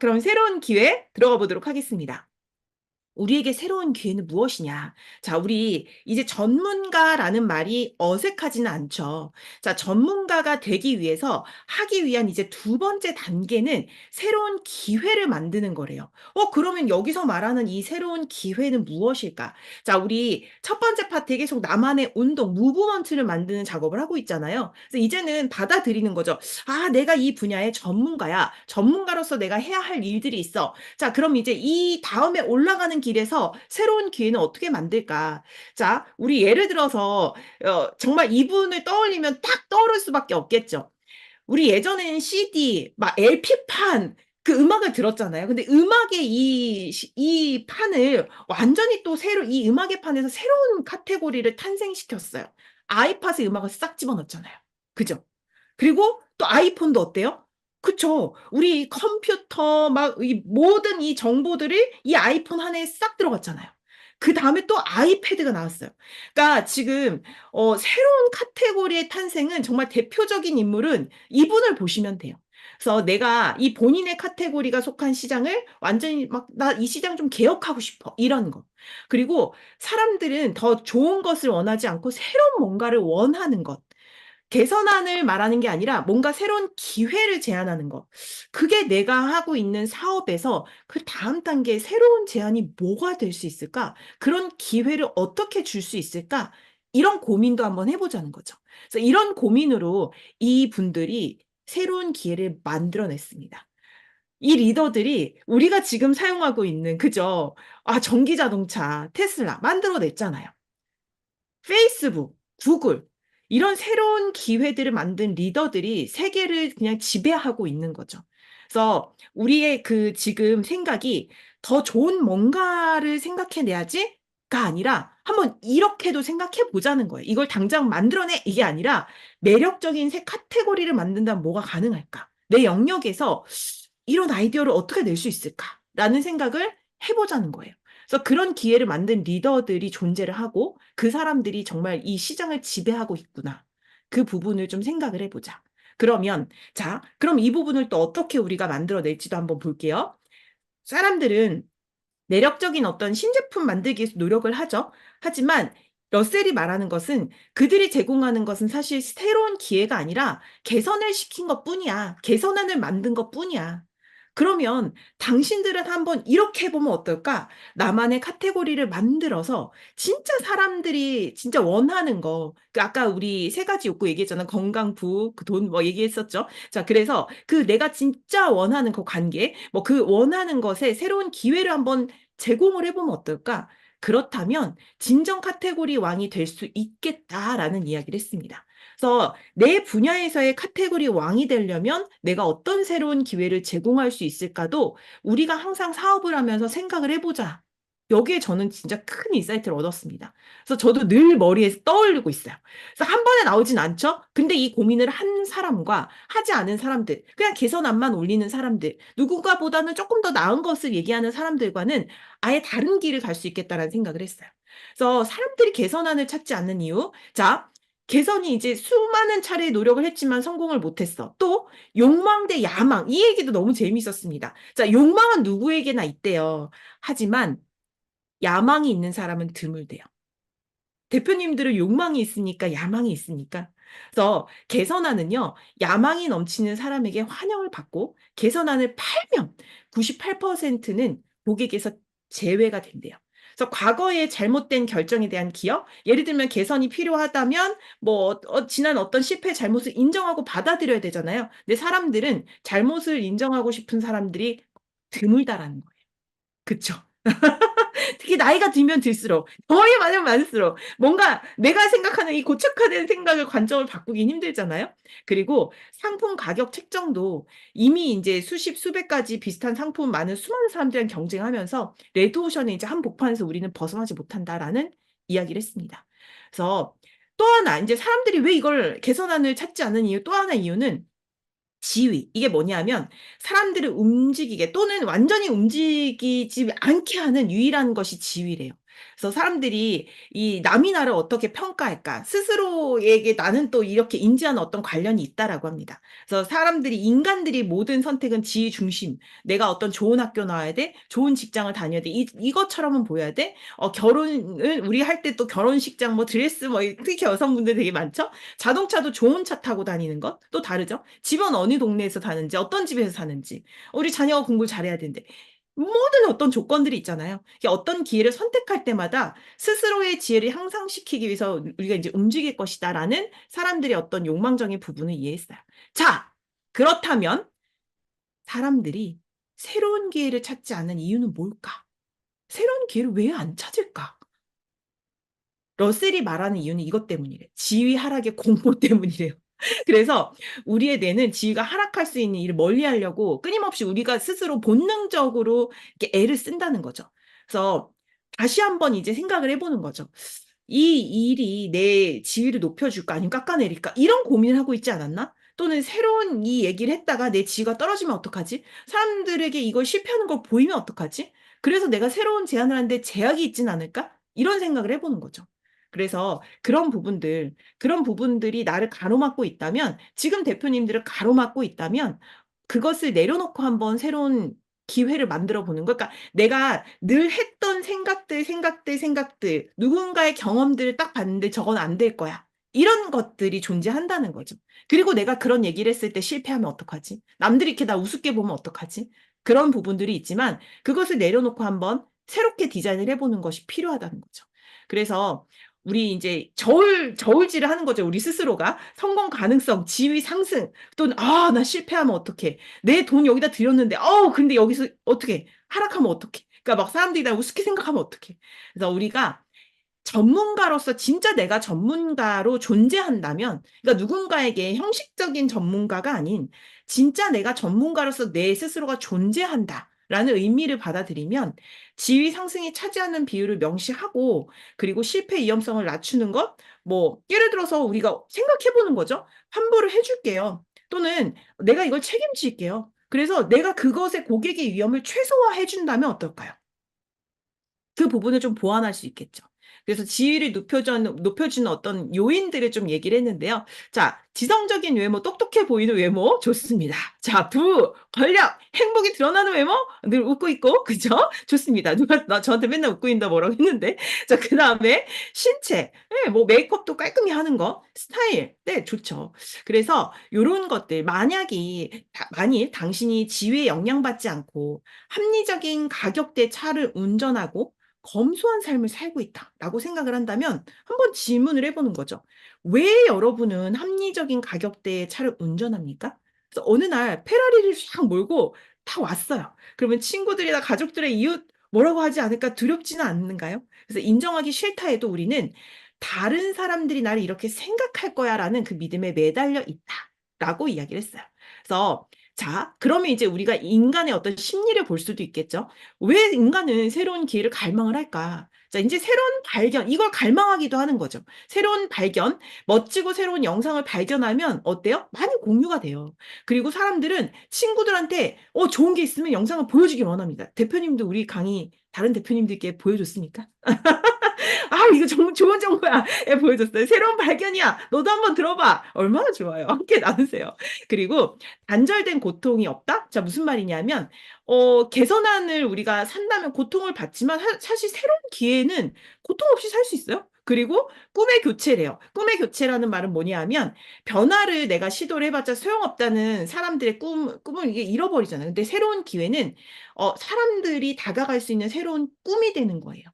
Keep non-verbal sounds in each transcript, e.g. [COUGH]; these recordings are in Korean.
그럼 새로운 기회 들어가 보도록 하겠습니다. 우리에게 새로운 기회는 무엇이냐? 자, 우리 이제 전문가라는 말이 어색하지는 않죠. 자, 전문가가 되기 위해서 하기 위한 이제 두 번째 단계는 새로운 기회를 만드는 거래요. 어, 그러면 여기서 말하는 이 새로운 기회는 무엇일까? 자, 우리 첫 번째 파트에 계속 나만의 운동, 무브먼트를 만드는 작업을 하고 있잖아요. 그래서 이제는 받아들이는 거죠. 아, 내가 이 분야의 전문가야. 전문가로서 내가 해야 할 일들이 있어. 자, 그럼 이제 이 다음에 올라가는 길 에서 새로운 기회는 어떻게 만들까? 자, 우리 예를 들어서 어, 정말 이분을 떠올리면 딱 떠오를 수밖에 없겠죠. 우리 예전에는 CD, 막 LP판 그 음악을 들었잖아요. 근데 음악의 이, 이 판을 완전히 또 새로, 이 음악의 판에서 새로운 카테고리를 탄생시켰어요. 아이팟의 음악을 싹 집어넣었잖아요. 그죠? 그리고 또 아이폰도 어때요? 그쵸. 우리 컴퓨터 막 이 모든 이 정보들이 이 아이폰 안에 싹 들어갔잖아요. 그다음에 또 아이패드가 나왔어요. 그러니까 지금 어 새로운 카테고리의 탄생은 정말 대표적인 인물은 이분을 보시면 돼요. 그래서 내가 이 본인의 카테고리가 속한 시장을 완전히 막 나 이 시장 좀 개혁하고 싶어. 이런 거. 그리고 사람들은 더 좋은 것을 원하지 않고 새로운 뭔가를 원하는 것. 개선안을 말하는 게 아니라 뭔가 새로운 기회를 제안하는 거. 그게 내가 하고 있는 사업에서 그 다음 단계의 새로운 제안이 뭐가 될 수 있을까? 그런 기회를 어떻게 줄 수 있을까? 이런 고민도 한번 해보자는 거죠. 그래서 이런 고민으로 이 분들이 새로운 기회를 만들어냈습니다. 이 리더들이 우리가 지금 사용하고 있는, 그죠? 아, 전기 자동차, 테슬라 만들어냈잖아요. 페이스북, 구글, 이런 새로운 기회들을 만든 리더들이 세계를 그냥 지배하고 있는 거죠. 그래서 우리의 그 지금 생각이 더 좋은 뭔가를 생각해내야지 가 아니라 한번 이렇게도 생각해 보자는 거예요. 이걸 당장 만들어내 이게 아니라 매력적인 새 카테고리를 만든다면 뭐가 가능할까? 내 영역에서 이런 아이디어를 어떻게 낼 수 있을까? 라는 생각을 해보자는 거예요. 그래서 그런 기회를 만든 리더들이 존재를 하고 그 사람들이 정말 이 시장을 지배하고 있구나. 그 부분을 좀 생각을 해보자. 그러면 자, 그럼 이 부분을 또 어떻게 우리가 만들어낼지도 한번 볼게요. 사람들은 매력적인 어떤 신제품 만들기 위해서 노력을 하죠. 하지만 러셀이 말하는 것은 그들이 제공하는 것은 사실 새로운 기회가 아니라 개선을 시킨 것 뿐이야. 개선안을 만든 것 뿐이야. 그러면 당신들은 한번 이렇게 해보면 어떨까? 나만의 카테고리를 만들어서 진짜 사람들이 진짜 원하는 거. 그 아까 우리 세 가지 욕구 얘기했잖아. 건강, 부, 그돈 뭐 얘기했었죠. 자, 그래서 그 내가 진짜 원하는 그 관계, 뭐 그 원하는 것에 새로운 기회를 한번 제공을 해보면 어떨까? 그렇다면 진정 카테고리 왕이 될 수 있겠다라는 이야기를 했습니다. 그래서 내 분야에서의 카테고리 왕이 되려면 내가 어떤 새로운 기회를 제공할 수 있을까도 우리가 항상 사업을 하면서 생각을 해보자. 여기에 저는 진짜 큰 인사이트를 얻었습니다. 그래서 저도 늘 머리에서 떠올리고 있어요. 그래서 한 번에 나오진 않죠? 근데 이 고민을 한 사람과 하지 않은 사람들, 그냥 개선안만 올리는 사람들, 누군가보다는 조금 더 나은 것을 얘기하는 사람들과는 아예 다른 길을 갈 수 있겠다라는 생각을 했어요. 그래서 사람들이 개선안을 찾지 않는 이유, 자, 개선이 이제 수많은 차례 노력을 했지만 성공을 못했어. 또 욕망 대 야망 이 얘기도 너무 재미있었습니다. 자, 욕망은 누구에게나 있대요. 하지만 야망이 있는 사람은 드물대요. 대표님들은 욕망이 있으니까 야망이 있으니까. 그래서 개선안은요, 야망이 넘치는 사람에게 환영을 받고 개선안을 팔면 98%는 고객에서 제외가 된대요. 그래서 과거에 잘못된 결정에 대한 기억, 예를 들면 개선이 필요하다면 뭐 어, 지난 어떤 실패 잘못을 인정하고 받아들여야 되잖아요. 근데 사람들은 잘못을 인정하고 싶은 사람들이 드물다라는 거예요. 그쵸? [LAUGHS] 특히 나이가 들면 들수록 더이 많으면 많을수록 뭔가 내가 생각하는 이 고착화된 생각을 관점을 바꾸긴 힘들잖아요. 그리고 상품 가격 책정도 이미 이제 수십 수백 가지 비슷한 상품 많은 수많은 사람들이랑 경쟁하면서 레드오션의 이제 한 복판에서 우리는 벗어나지 못한다라는 이야기를 했습니다. 그래서 또 하나 이제 사람들이 왜 이걸 개선안을 찾지 않는 이유 또 하나 이유는 지위. 이게 뭐냐면 사람들을 움직이게 또는 완전히 움직이지 않게 하는 유일한 것이 지위래요. 그래서 사람들이 이 남이 나를 어떻게 평가할까? 스스로에게 나는 또 이렇게 인지하는 어떤 관련이 있다라고 합니다. 그래서 사람들이 인간들이 모든 선택은 지위 중심. 내가 어떤 좋은 학교 나와야 돼, 좋은 직장을 다녀야 돼. 이 이것처럼은 보여야 돼. 어 결혼을 우리 할 때 또 결혼식장 뭐 드레스 뭐 특히 여성분들 되게 많죠. 자동차도 좋은 차 타고 다니는 것 또 다르죠. 집은 어느 동네에서 사는지 어떤 집에서 사는지 우리 자녀가 공부를 잘해야 되는데 모든 어떤 조건들이 있잖아요. 어떤 기회를 선택할 때마다 스스로의 지혜를 향상시키기 위해서 우리가 이제 움직일 것이다라는 사람들의 어떤 욕망적인 부분을 이해했어요. 자, 그렇다면 사람들이 새로운 기회를 찾지 않는 이유는 뭘까? 새로운 기회를 왜 안 찾을까? 러셀이 말하는 이유는 이것 때문이래. 지위 하락의 공포 [LAUGHS] 때문이래요. 그래서 우리의 뇌는 지위가 하락할 수 있는 일을 멀리 하려고 끊임없이 우리가 스스로 본능적으로 이렇게 애를 쓴다는 거죠. 그래서 다시 한번 이제 생각을 해보는 거죠. 이 일이 내 지위를 높여줄까 아니면 깎아내릴까 이런 고민을 하고 있지 않았나? 또는 새로운 이 얘기를 했다가 내 지위가 떨어지면 어떡하지? 사람들에게 이걸 실패하는 걸 보이면 어떡하지? 그래서 내가 새로운 제안을 하는데 제약이 있진 않을까? 이런 생각을 해보는 거죠. 그래서 그런 부분들, 그런 부분들이 나를 가로막고 있다면, 지금 대표님들을 가로막고 있다면, 그것을 내려놓고 한번 새로운 기회를 만들어 보는 거. 그러니까 내가 늘 했던 생각들, 생각들, 생각들, 누군가의 경험들을 딱 봤는데 저건 안 될 거야. 이런 것들이 존재한다는 거죠. 그리고 내가 그런 얘기를 했을 때 실패하면 어떡하지? 남들이 이렇게 나 우습게 보면 어떡하지? 그런 부분들이 있지만 그것을 내려놓고 한번 새롭게 디자인을 해보는 것이 필요하다는 거죠. 그래서 우리 이제 저울 저울질을 하는 거죠. 우리 스스로가 성공 가능성, 지위 상승 또는 '아 나 실패하면 어떡해. 내 돈 여기다 들였는데 어우 근데 여기서 어떡해. 하락하면 어떡해.' 그러니까 막 사람들이 날 우습게 생각하면 어떡해. 그래서 우리가 전문가로서 진짜 내가 전문가로 존재한다면 그러니까 누군가에게 형식적인 전문가가 아닌 진짜 내가 전문가로서 내 스스로가 존재한다 라는 의미를 받아들이면 지위 상승이 차지하는 비율을 명시하고 그리고 실패 위험성을 낮추는 것, 뭐 예를 들어서 우리가 생각해 보는 거죠. 환불을 해 줄게요. 또는 내가 이걸 책임질게요. 그래서 내가 그것의 고객의 위험을 최소화해 준다면 어떨까요? 그 부분을 좀 보완할 수 있겠죠. 그래서 지위를 높여주는, 높여주는 어떤 요인들을 좀 얘기를 했는데요. 자, 지성적인 외모, 똑똑해 보이는 외모, 좋습니다. 자, 부, 권력, 행복이 드러나는 외모, 늘 웃고 있고, [LAUGHS] 그죠? 좋습니다. 누가, 나 저한테 맨날 웃고 있다 뭐라고 했는데. [LAUGHS] 자, 그 다음에 신체, 네, 뭐 메이크업도 깔끔히 하는 거, 스타일, 네, 좋죠. 그래서 요런 것들, 만약이, 만일 당신이 지위에 영향받지 않고 합리적인 가격대 차를 운전하고 검소한 삶을 살고 있다라고 생각을 한다면 한번 질문을 해보는 거죠. 왜 여러분은 합리적인 가격대의 차를 운전합니까? 그래서 어느 날 페라리를 싹 몰고 다 왔어요. 그러면 친구들이나 가족들의 이웃 뭐라고 하지 않을까 두렵지는 않는가요? 그래서 인정하기 싫다 해도 우리는 다른 사람들이 나를 이렇게 생각할 거야라는 그 믿음에 매달려 있다라고 이야기를 했어요. 그래서 자, 그러면 이제 우리가 인간의 어떤 심리를 볼 수도 있겠죠. 왜 인간은 새로운 기회를 갈망을 할까? 자, 이제 새로운 발견, 이걸 갈망하기도 하는 거죠. 새로운 발견, 멋지고 새로운 영상을 발견하면 어때요? 많이 공유가 돼요. 그리고 사람들은 친구들한테 어, 좋은 게 있으면 영상을 보여주길 원합니다. 대표님도 우리 강의 다른 대표님들께 보여줬습니까? [LAUGHS] 아, 이거 정말 좋은 정보야. 예, 보여줬어요. 새로운 발견이야. 너도 한번 들어봐. 얼마나 좋아요. 함께 나누세요. 그리고 단절된 고통이 없다? 자, 무슨 말이냐면, 어, 개선안을 우리가 산다면 고통을 받지만 사, 사실 새로운 기회는 고통 없이 살 수 있어요. 그리고 꿈의 교체래요. 꿈의 교체라는 말은 뭐냐 하면 변화를 내가 시도를 해봤자 소용없다는 사람들의 꿈, 꿈을 이게 잃어버리잖아요. 근데 새로운 기회는 어, 사람들이 다가갈 수 있는 새로운 꿈이 되는 거예요.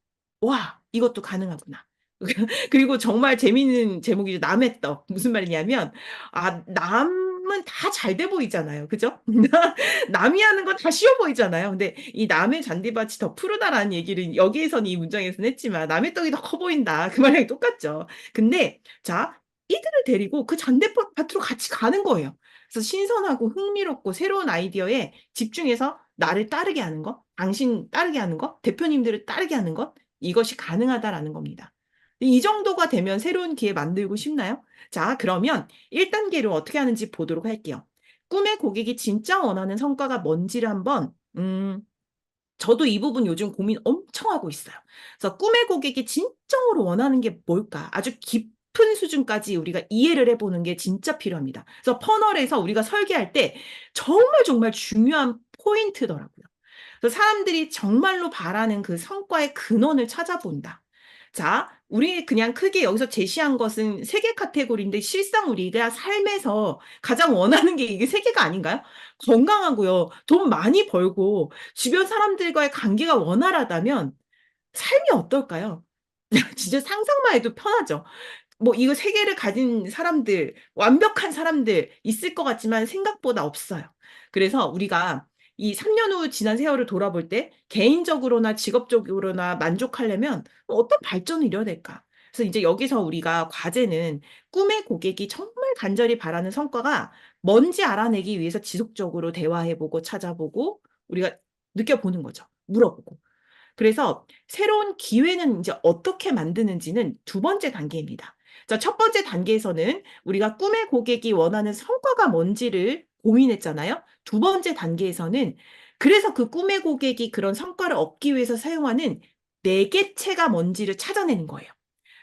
와, 이것도 가능하구나. [LAUGHS] 그리고 정말 재미있는 제목이죠. 남의 떡. 무슨 말이냐면, 아, 남은 다 잘 돼 보이잖아요. 그죠? [LAUGHS] 남이 하는 건 다 쉬워 보이잖아요. 근데 이 남의 잔디밭이 더 푸르다라는 얘기를 여기에서는 이 문장에서는 했지만, 남의 떡이 더 커 보인다. 그 말이랑 똑같죠. 근데, 자, 이들을 데리고 그 잔디밭으로 같이 가는 거예요. 그래서 신선하고 흥미롭고 새로운 아이디어에 집중해서 나를 따르게 하는 것, 당신 따르게 하는 것, 대표님들을 따르게 하는 것, 이것이 가능하다라는 겁니다. 이 정도가 되면 새로운 기회 만들고 싶나요? 자, 그러면 1단계로 어떻게 하는지 보도록 할게요. 꿈의 고객이 진짜 원하는 성과가 뭔지를 한번, 음, 저도 이 부분 요즘 고민 엄청 하고 있어요. 그래서 꿈의 고객이 진정으로 원하는 게 뭘까? 아주 깊은 수준까지 우리가 이해를 해보는 게 진짜 필요합니다. 그래서 퍼널에서 우리가 설계할 때 정말 정말 중요한 포인트더라고요. 그래서 사람들이 정말로 바라는 그 성과의 근원을 찾아본다. 자, 우리 그냥 크게 여기서 제시한 것은 세 개 카테고리인데 실상 우리가 삶에서 가장 원하는 게 이게 세 개가 아닌가요? 건강하고요. 돈 많이 벌고 주변 사람들과의 관계가 원활하다면 삶이 어떨까요? [LAUGHS] 진짜 상상만 해도 편하죠. 뭐 이거 세 개를 가진 사람들, 완벽한 사람들 있을 것 같지만 생각보다 없어요. 그래서 우리가 이 3년 후 지난 세월을 돌아볼 때 개인적으로나 직업적으로나 만족하려면 어떤 발전을 이뤄야 될까? 그래서 이제 여기서 우리가 과제는 꿈의 고객이 정말 간절히 바라는 성과가 뭔지 알아내기 위해서 지속적으로 대화해보고 찾아보고 우리가 느껴보는 거죠. 물어보고. 그래서 새로운 기회는 이제 어떻게 만드는지는 두 번째 단계입니다. 자, 첫 번째 단계에서는 우리가 꿈의 고객이 원하는 성과가 뭔지를 고민했잖아요. 두 번째 단계에서는 그래서 그 꿈의 고객이 그런 성과를 얻기 위해서 사용하는 매개체가 뭔지를 찾아내는 거예요.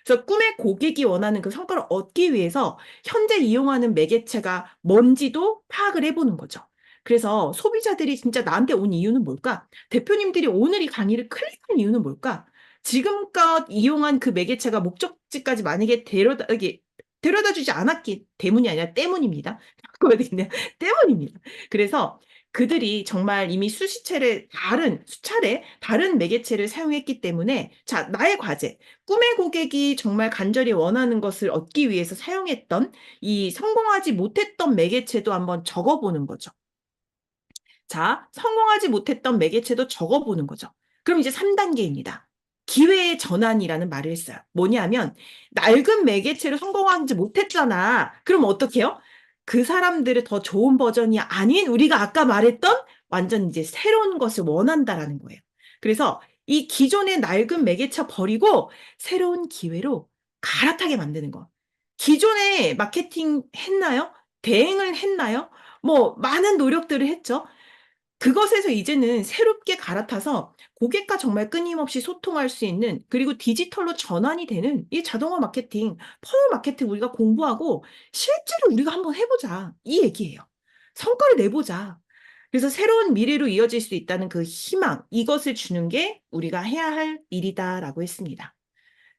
그래서 꿈의 고객이 원하는 그 성과를 얻기 위해서 현재 이용하는 매개체가 뭔지도 파악을 해보는 거죠. 그래서 소비자들이 진짜 나한테 온 이유는 뭘까? 대표님들이 오늘 이 강의를 클릭한 이유는 뭘까? 지금껏 이용한 그 매개체가 목적지까지 만약에 데려다, 이게 데려다 주지 않았기 때문이 아니라 때문입니다. [LAUGHS] [LAUGHS] 때문입니다. 그래서 그들이 정말 이미 수시체를 다른 수차례 다른 매개체를 사용했기 때문에 자 나의 과제 꿈의 고객이 정말 간절히 원하는 것을 얻기 위해서 사용했던 이 성공하지 못했던 매개체도 한번 적어보는 거죠. 자 성공하지 못했던 매개체도 적어보는 거죠. 그럼 이제 3단계입니다. 기회의 전환이라는 말을 했어요. 뭐냐면 낡은 매개체로 성공하지 못했잖아. 그럼 어떻게요? 그 사람들의 더 좋은 버전이 아닌 우리가 아까 말했던 완전 이제 새로운 것을 원한다라는 거예요. 그래서 이 기존의 낡은 매개체 버리고 새로운 기회로 갈아타게 만드는 거. 기존에 마케팅 했나요? 대행을 했나요? 뭐 많은 노력들을 했죠. 그것에서 이제는 새롭게 갈아타서 고객과 정말 끊임없이 소통할 수 있는 그리고 디지털로 전환이 되는 이 자동화 마케팅, 퍼널 마케팅 우리가 공부하고 실제로 우리가 한번 해보자. 이 얘기예요. 성과를 내보자. 그래서 새로운 미래로 이어질 수 있다는 그 희망, 이것을 주는 게 우리가 해야 할 일이다라고 했습니다.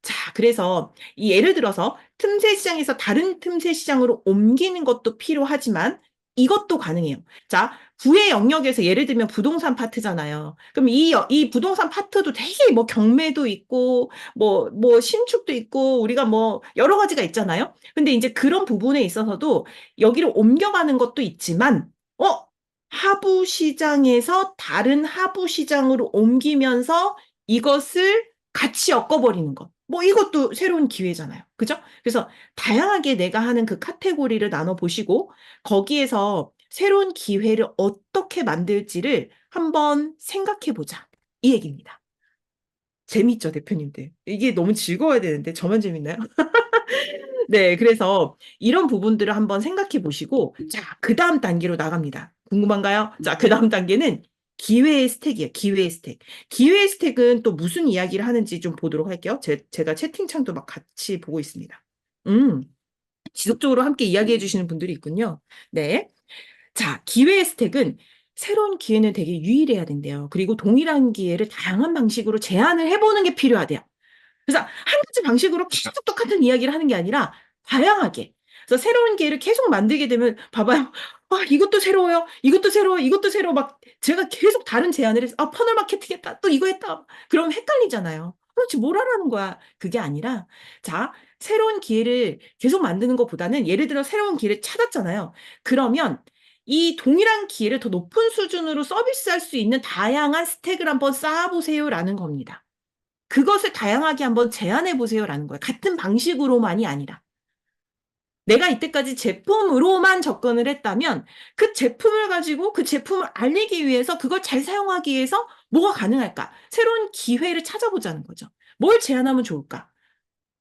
자, 그래서 이 예를 들어서 틈새 시장에서 다른 틈새 시장으로 옮기는 것도 필요하지만 이것도 가능해요. 자, 부의 영역에서 예를 들면 부동산 파트잖아요. 그럼 이, 이 부동산 파트도 되게 뭐 경매도 있고, 뭐, 뭐 신축도 있고, 우리가 뭐 여러 가지가 있잖아요. 근데 이제 그런 부분에 있어서도 여기를 옮겨가는 것도 있지만, 어? 하부 시장에서 다른 하부 시장으로 옮기면서 이것을 같이 엮어버리는 것. 뭐 이것도 새로운 기회잖아요. 그죠? 그래서 다양하게 내가 하는 그 카테고리를 나눠 보시고 거기에서 새로운 기회를 어떻게 만들지를 한번 생각해 보자. 이 얘기입니다. 재밌죠, 대표님들? 이게 너무 즐거워야 되는데 저만 재밌나요? [LAUGHS] 네, 그래서 이런 부분들을 한번 생각해 보시고 자, 그 다음 단계로 나갑니다. 궁금한가요? 자, 그 다음 단계는 기회의 스택이에요. 기회의 스택. 기회의 스택은 또 무슨 이야기를 하는지 좀 보도록 할게요. 제, 제가 채팅창도 막 같이 보고 있습니다. 음, 지속적으로 함께 이야기해 주시는 분들이 있군요. 네. 자, 기회의 스택은 새로운 기회는 되게 유일해야 된대요. 그리고 동일한 기회를 다양한 방식으로 제안을 해보는 게 필요하대요. 그래서 한 가지 방식으로 계속 똑같은 이야기를 하는 게 아니라 다양하게. 그래서 새로운 기회를 계속 만들게 되면 봐봐요. 아, 이것도 새로워요. 이것도 새로워. 이것도 새로워. 막 제가 계속 다른 제안을 해서 아, 퍼널 마케팅 했다. 또 이거 했다. 그럼 헷갈리잖아요. 그렇지 뭘 하라는 거야. 그게 아니라 자, 새로운 기회를 계속 만드는 것보다는 예를 들어 새로운 기회를 찾았잖아요. 그러면 이 동일한 기회를 더 높은 수준으로 서비스할 수 있는 다양한 스택을 한번 쌓아보세요라는 겁니다. 그것을 다양하게 한번 제안해 보세요라는 거예요. 같은 방식으로만이 아니라. 내가 이때까지 제품으로만 접근을 했다면 그 제품을 가지고 그 제품을 알리기 위해서 그걸 잘 사용하기 위해서 뭐가 가능할까? 새로운 기회를 찾아보자는 거죠. 뭘 제안하면 좋을까?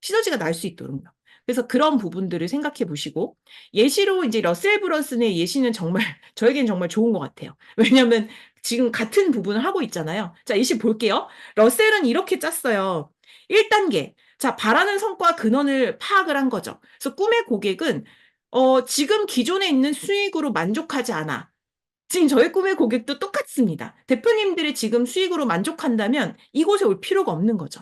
시너지가 날 수 있도록요. 그래서 그런 부분들을 생각해 보시고 예시로 이제 러셀 브런슨의 예시는 정말 [LAUGHS] 저에겐 정말 좋은 것 같아요. 왜냐하면 지금 같은 부분을 하고 있잖아요. 자, 일시 볼게요. 러셀은 이렇게 짰어요. 1단계. 자, 바라는 성과 근원을 파악을 한 거죠. 그래서 꿈의 고객은 어, 지금 기존에 있는 수익으로 만족하지 않아. 지금 저의 꿈의 고객도 똑같습니다. 대표님들이 지금 수익으로 만족한다면 이곳에 올 필요가 없는 거죠.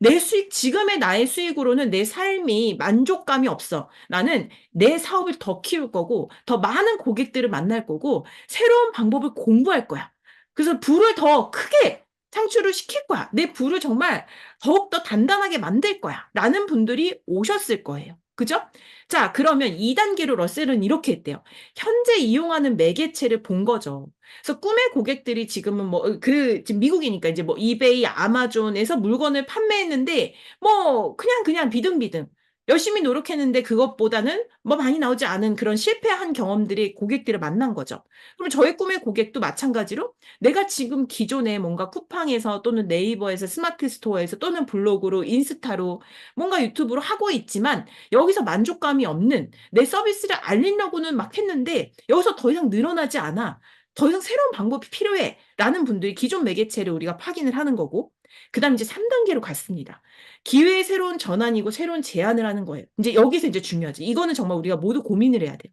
내 수익, 지금의 나의 수익으로는 내 삶이 만족감이 없어. 나는 내 사업을 더 키울 거고, 더 많은 고객들을 만날 거고, 새로운 방법을 공부할 거야. 그래서 부를 더 크게 창출을 시킬 거야. 내 부를 정말 더욱더 단단하게 만들 거야. 라는 분들이 오셨을 거예요. 그죠? 자, 그러면 2단계로 러셀은 이렇게 했대요. 현재 이용하는 매개체를 본 거죠. 그래서 꿈의 고객들이 지금은 뭐, 그, 지금 미국이니까 이제 뭐, 이베이, 아마존에서 물건을 판매했는데, 뭐, 그냥, 그냥 비등비등. 열심히 노력했는데 그것보다는 뭐 많이 나오지 않은 그런 실패한 경험들이 고객들을 만난 거죠. 그럼 저의 꿈의 고객도 마찬가지로 내가 지금 기존에 뭔가 쿠팡에서 또는 네이버에서 스마트 스토어에서 또는 블로그로 인스타로 뭔가 유튜브로 하고 있지만 여기서 만족감이 없는 내 서비스를 알리려고는 막 했는데 여기서 더 이상 늘어나지 않아. 더 이상 새로운 방법이 필요해. 라는 분들이 기존 매개체를 우리가 확인을 하는 거고 그 다음 이제 3단계로 갔습니다. 기회의 새로운 전환이고 새로운 제안을 하는 거예요. 이제 여기서 이제 중요하지. 이거는 정말 우리가 모두 고민을 해야 돼요.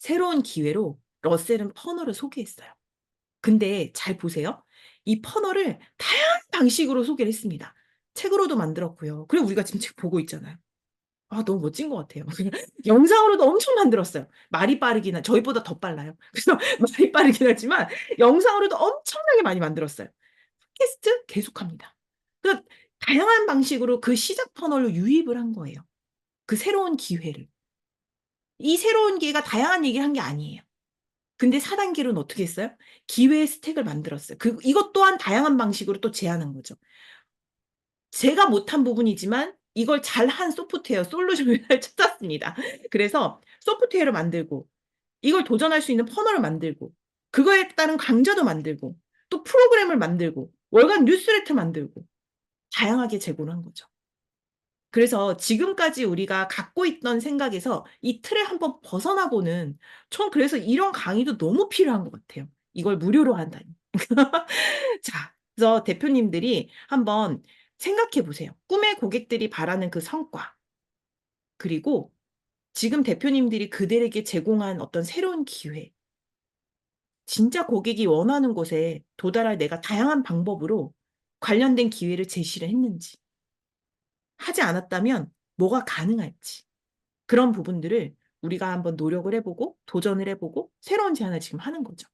새로운 기회로 러셀은 퍼널을 소개했어요. 근데 잘 보세요. 이 퍼널을 다양한 방식으로 소개를 했습니다. 책으로도 만들었고요. 그리고 우리가 지금 책 보고 있잖아요. 아, 너무 멋진 것 같아요. [LAUGHS] 영상으로도 엄청 만들었어요. 말이 빠르긴 한, 저희보다 더 빨라요. [LAUGHS] 그래서 말이 빠르긴 하지만 영상으로도 엄청나게 많이 만들었어요. 팟캐스트 계속합니다. 그 다양한 방식으로 그 시작 터널로 유입을 한 거예요. 그 새로운 기회를. 이 새로운 기회가 다양한 얘기를 한 게 아니에요. 근데 4단계로는 어떻게 했어요? 기회의 스택을 만들었어요. 그 이것 또한 다양한 방식으로 또 제안한 거죠. 제가 못한 부분이지만 이걸 잘한 소프트웨어 솔루션을 [LAUGHS] 찾았습니다. 그래서 소프트웨어를 만들고 이걸 도전할 수 있는 퍼널을 만들고 그거에 따른 강좌도 만들고 또 프로그램을 만들고 월간 뉴스레터 만들고 다양하게 제공을 한 거죠. 그래서 지금까지 우리가 갖고 있던 생각에서 이 틀에 한번 벗어나보는 전 그래서 이런 강의도 너무 필요한 것 같아요. 이걸 무료로 한다니. [LAUGHS] 자, 그래서 대표님들이 한번 생각해 보세요. 꿈의 고객들이 바라는 그 성과. 그리고 지금 대표님들이 그들에게 제공한 어떤 새로운 기회. 진짜 고객이 원하는 곳에 도달할 내가 다양한 방법으로 관련된 기회를 제시를 했는지. 하지 않았다면 뭐가 가능할지. 그런 부분들을 우리가 한번 노력을 해보고 도전을 해보고 새로운 제안을 지금 하는 거죠.